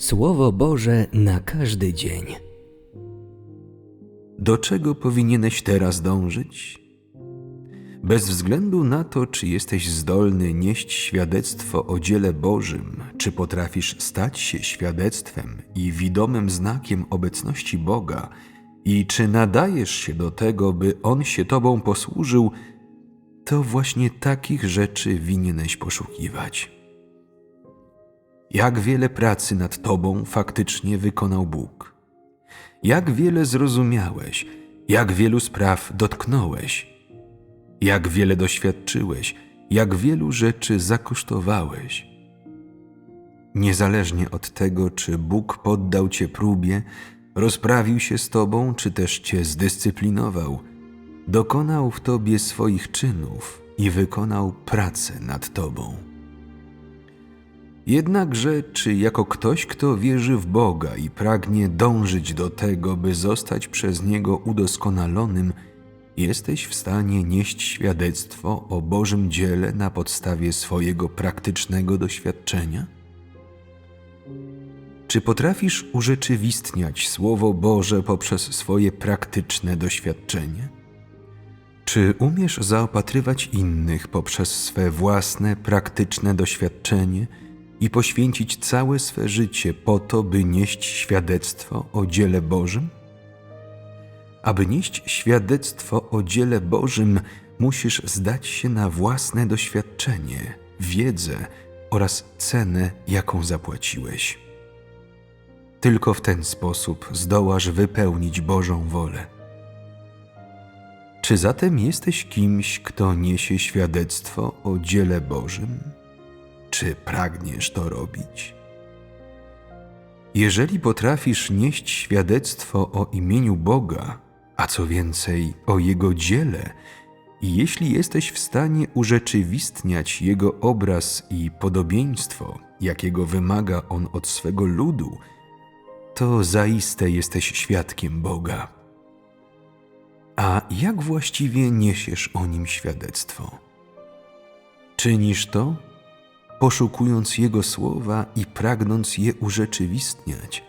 Słowo Boże na każdy dzień. Do czego powinieneś teraz dążyć? Bez względu na to, czy jesteś zdolny nieść świadectwo o dziele Bożym, czy potrafisz stać się świadectwem i widomym znakiem obecności Boga, i czy nadajesz się do tego, by On się Tobą posłużył, to właśnie takich rzeczy winieneś poszukiwać. Jak wiele pracy nad Tobą faktycznie wykonał Bóg. Jak wiele zrozumiałeś, jak wielu spraw dotknąłeś, jak wiele doświadczyłeś, jak wielu rzeczy zakosztowałeś. Niezależnie od tego, czy Bóg poddał Cię próbie, rozprawił się z Tobą, czy też Cię zdyscyplinował, dokonał w Tobie swoich czynów i wykonał pracę nad Tobą. Jednakże, czy jako ktoś, kto wierzy w Boga i pragnie dążyć do tego, by zostać przez Niego udoskonalonym, jesteś w stanie nieść świadectwo o Bożym dziele na podstawie swojego praktycznego doświadczenia? Czy potrafisz urzeczywistniać Słowo Boże poprzez swoje praktyczne doświadczenie? Czy umiesz zaopatrywać innych poprzez swe własne praktyczne doświadczenie i poświęcić całe swe życie po to, by nieść świadectwo o dziele Bożym? Aby nieść świadectwo o dziele Bożym, musisz zdać się na własne doświadczenie, wiedzę oraz cenę, jaką zapłaciłeś. Tylko w ten sposób zdołasz wypełnić Bożą wolę. Czy zatem jesteś kimś, kto niesie świadectwo o dziele Bożym? Czy pragniesz to robić? Jeżeli potrafisz nieść świadectwo o imieniu Boga, a co więcej o Jego dziele, i jeśli jesteś w stanie urzeczywistniać Jego obraz i podobieństwo, jakiego wymaga On od swego ludu, to zaiste jesteś świadkiem Boga. A jak właściwie niesiesz o nim świadectwo? Czynisz to, poszukując Jego słowa i pragnąc je urzeczywistniać,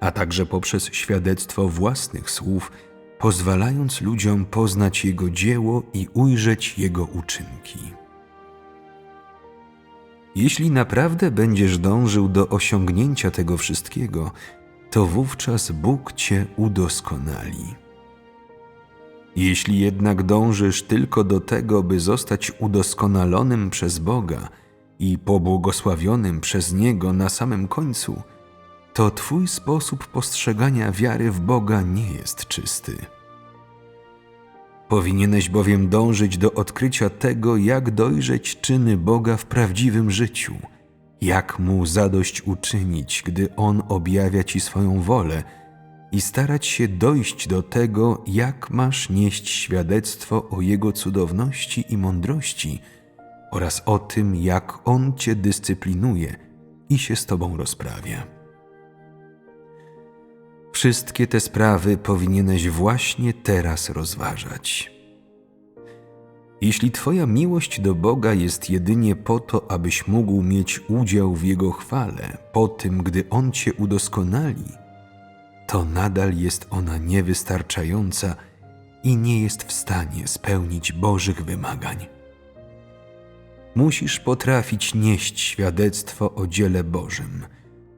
a także poprzez świadectwo własnych słów, pozwalając ludziom poznać Jego dzieło i ujrzeć Jego uczynki. Jeśli naprawdę będziesz dążył do osiągnięcia tego wszystkiego, to wówczas Bóg Cię udoskonali. Jeśli jednak dążysz tylko do tego, by zostać udoskonalonym przez Boga i pobłogosławionym przez Niego na samym końcu, to Twój sposób postrzegania wiary w Boga nie jest czysty. Powinieneś bowiem dążyć do odkrycia tego, jak dojrzeć czyny Boga w prawdziwym życiu, jak Mu zadość uczynić, gdy On objawia Ci swoją wolę i starać się dojść do tego, jak masz nieść świadectwo o Jego cudowności i mądrości oraz o tym, jak On Cię dyscyplinuje i się z Tobą rozprawia. Wszystkie te sprawy powinieneś właśnie teraz rozważać. Jeśli Twoja miłość do Boga jest jedynie po to, abyś mógł mieć udział w Jego chwale, po tym, gdy On Cię udoskonali, to nadal jest ona niewystarczająca i nie jest w stanie spełnić Bożych wymagań. Musisz potrafić nieść świadectwo o dziele Bożym,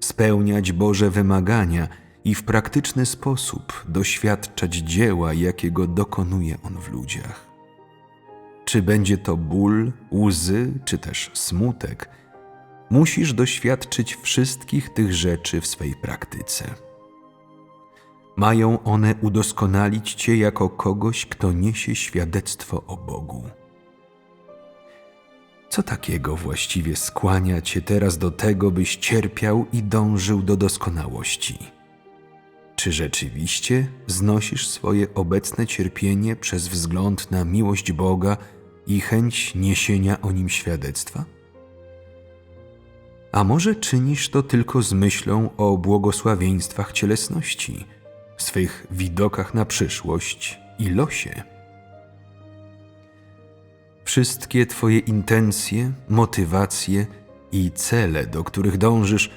spełniać Boże wymagania i w praktyczny sposób doświadczać dzieła, jakiego dokonuje On w ludziach. Czy będzie to ból, łzy, czy też smutek, musisz doświadczyć wszystkich tych rzeczy w swej praktyce. Mają one udoskonalić Cię jako kogoś, kto niesie świadectwo o Bogu. Co takiego właściwie skłania Cię teraz do tego, byś cierpiał i dążył do doskonałości? Czy rzeczywiście znosisz swoje obecne cierpienie przez wzgląd na miłość Boga i chęć niesienia o nim świadectwa? A może czynisz to tylko z myślą o błogosławieństwach cielesności, swych widokach na przyszłość i losie? Wszystkie Twoje intencje, motywacje i cele, do których dążysz,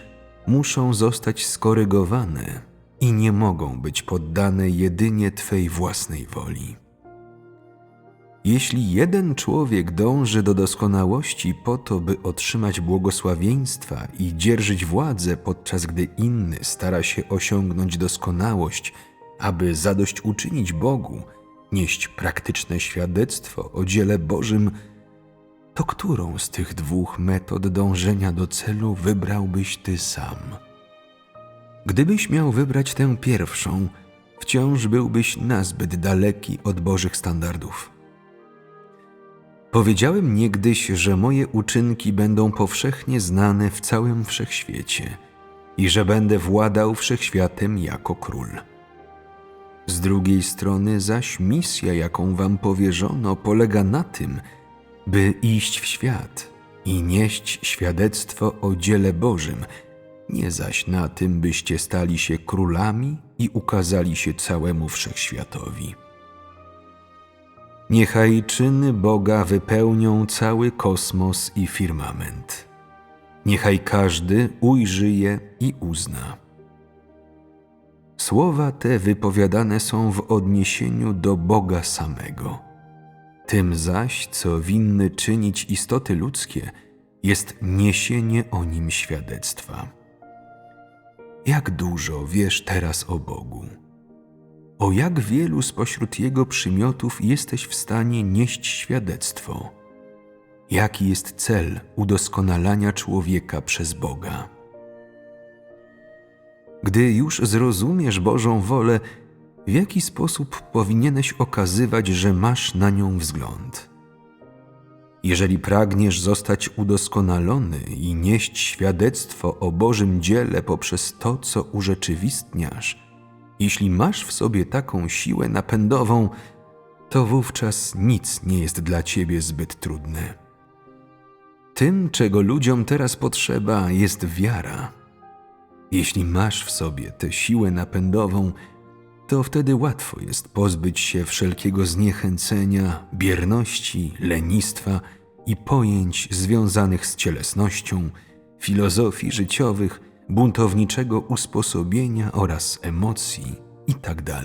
muszą zostać skorygowane i nie mogą być poddane jedynie Twej własnej woli. Jeśli jeden człowiek dąży do doskonałości po to, by otrzymać błogosławieństwa i dzierżyć władzę, podczas gdy inny stara się osiągnąć doskonałość, aby zadośćuczynić Bogu, nieść praktyczne świadectwo o dziele Bożym, to którą z tych dwóch metod dążenia do celu wybrałbyś ty sam? Gdybyś miał wybrać tę pierwszą, wciąż byłbyś nazbyt daleki od Bożych standardów. Powiedziałem niegdyś, że moje uczynki będą powszechnie znane w całym wszechświecie i że będę władał wszechświatem jako król. Z drugiej strony zaś misja, jaką wam powierzono, polega na tym, by iść w świat i nieść świadectwo o dziele Bożym, nie zaś na tym, byście stali się królami i ukazali się całemu wszechświatowi. Niechaj czyny Boga wypełnią cały kosmos i firmament. Niechaj każdy ujrzy je i uzna. Słowa te wypowiadane są w odniesieniu do Boga samego. Tym zaś, co winny czynić istoty ludzkie, jest niesienie o nim świadectwa. Jak dużo wiesz teraz o Bogu? O jak wielu spośród Jego przymiotów jesteś w stanie nieść świadectwo? Jaki jest cel udoskonalania człowieka przez Boga? Gdy już zrozumiesz Bożą wolę, w jaki sposób powinieneś okazywać, że masz na nią wzgląd? Jeżeli pragniesz zostać udoskonalony i nieść świadectwo o Bożym dziele poprzez to, co urzeczywistniasz, jeśli masz w sobie taką siłę napędową, to wówczas nic nie jest dla ciebie zbyt trudne. Tym, czego ludziom teraz potrzeba, jest wiara. Jeśli masz w sobie tę siłę napędową, to wtedy łatwo jest pozbyć się wszelkiego zniechęcenia, bierności, lenistwa i pojęć związanych z cielesnością, filozofii życiowych, buntowniczego usposobienia oraz emocji itd.